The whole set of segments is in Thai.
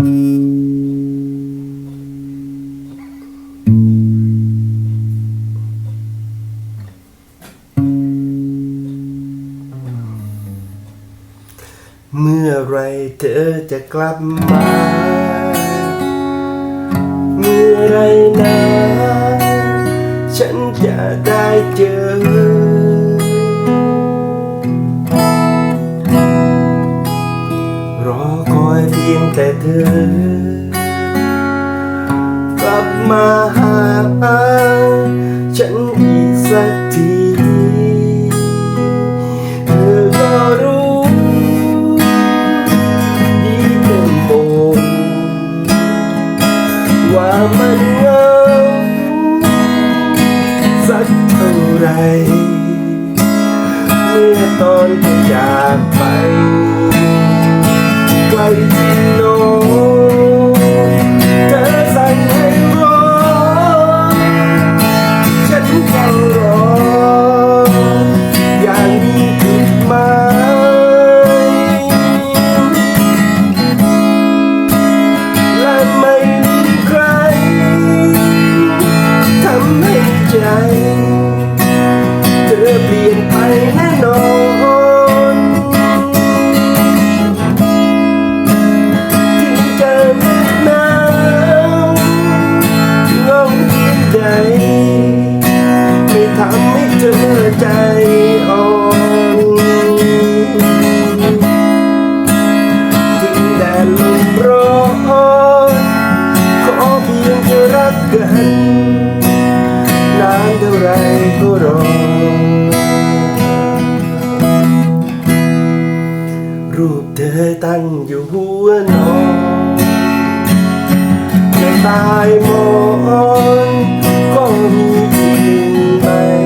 เมื่อไรเธอจะกลับมา เมื่อไรนะ ฉันจะได้เจอ พียงแต่เธอกลับมาหาฉันอีกสักทีเธอก็รู้ดีเป็นปมว่ามันเงาสักเท่าไรเมื่อตอนเธอจากไปไกลที่ อยู่หัวนอนในตายมอนก็มีอีกไหม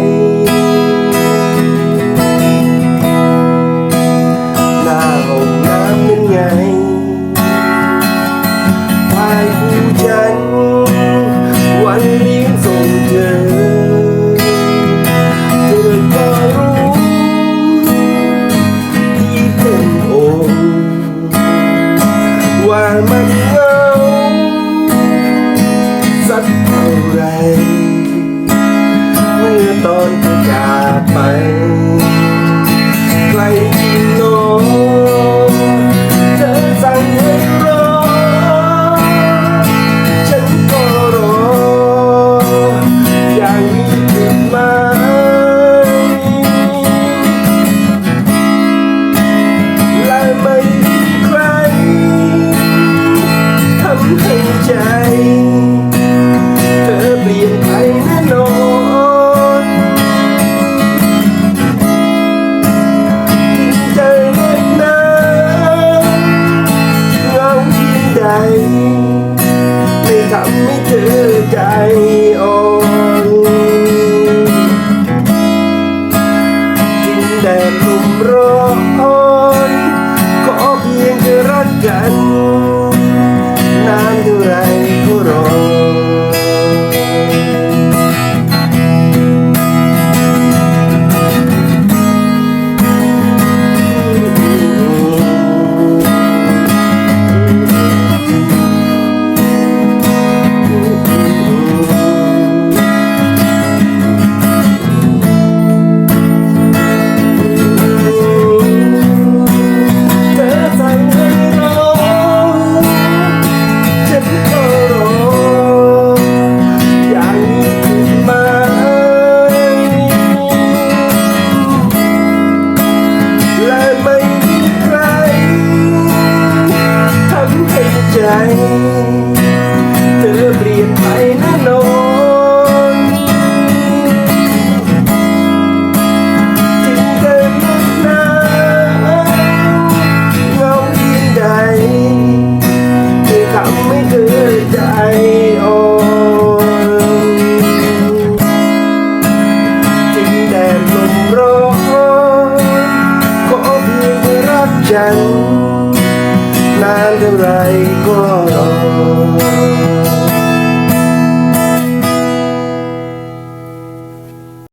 I'm ไร นานเท่าไรก็รอ